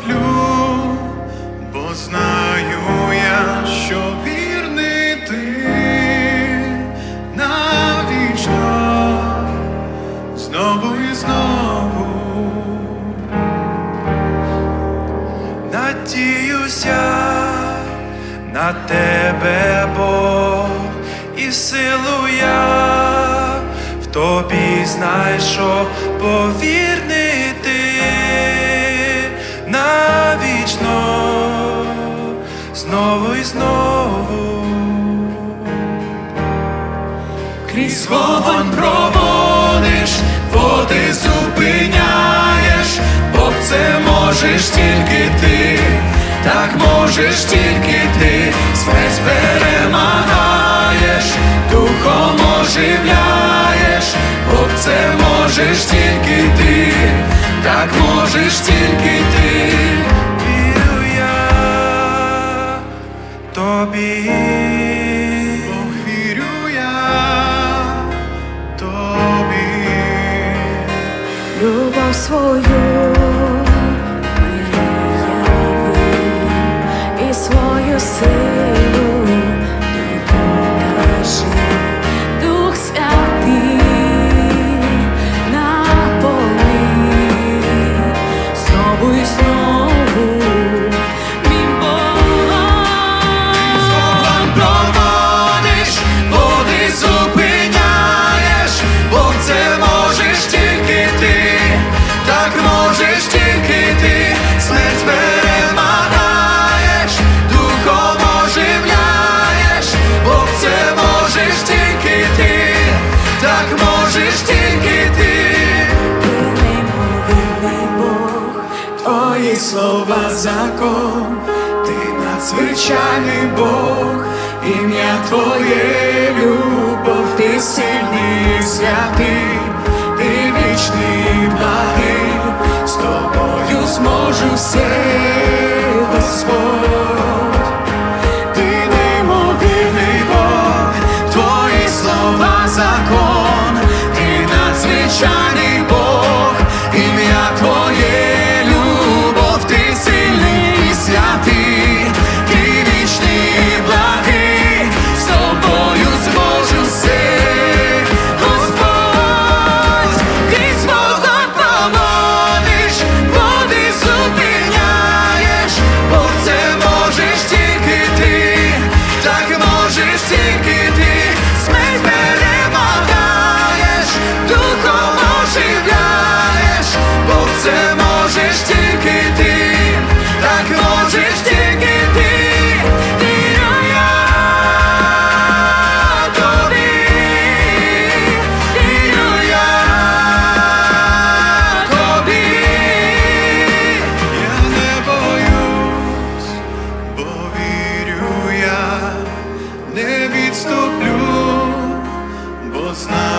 відступлю, бо знаю я, що вірний ти навічно, знову і знову. Надіюся на тебе, Бог, і силу я в тобі знайшов, повірний знову і знову. Крізь вогонь проводиш, води зупиняєш, Бог це можеш тільки ти, так можеш тільки ти, смерть перемагаєш, духом оживляєш, Бог це можеш тільки ти, так можеш тільки свою твої слова закон, ти надзвичайний Бог, ім'я Твоє любов, ти сильний святий, ти вічний благий, з тобою зможу все Господь, ти немовірний Бог, твої слова закон, ти надзвичайний.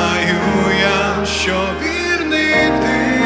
знаю я, що вірний ти.